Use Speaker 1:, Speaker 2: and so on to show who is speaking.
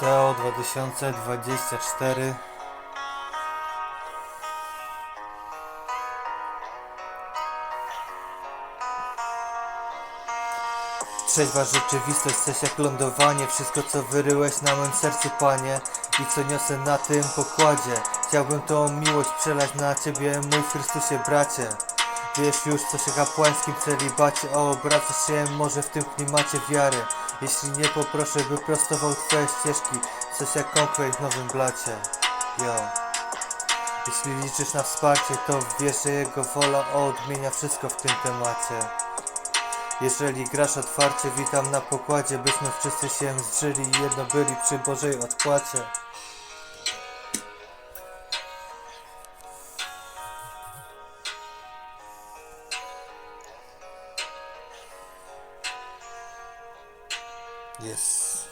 Speaker 1: Teo 2024 Trzeźwa rzeczywistość, coś jak lądowanie. Wszystko co wyryłeś na moim sercu panie. I co niosę na tym pokładzie. Chciałbym tą miłość przelać na ciebie mój w Chrystusie bracie Wiesz już coś o kapłańskim celibacie O obracasz się może w tym klimacie wiary. Jeśli nie poproszę by prostował twoje ścieżki Coś jak konkret w nowym blacie. Yo. Jeśli liczysz na wsparcie to wiesz, że jego wola odmienia wszystko w tym temacie. Jeżeli grasz otwarcie, witam na pokładzie, byśmy wszyscy się zżyli i jedno byli przy Bożej odpłacie. Yes.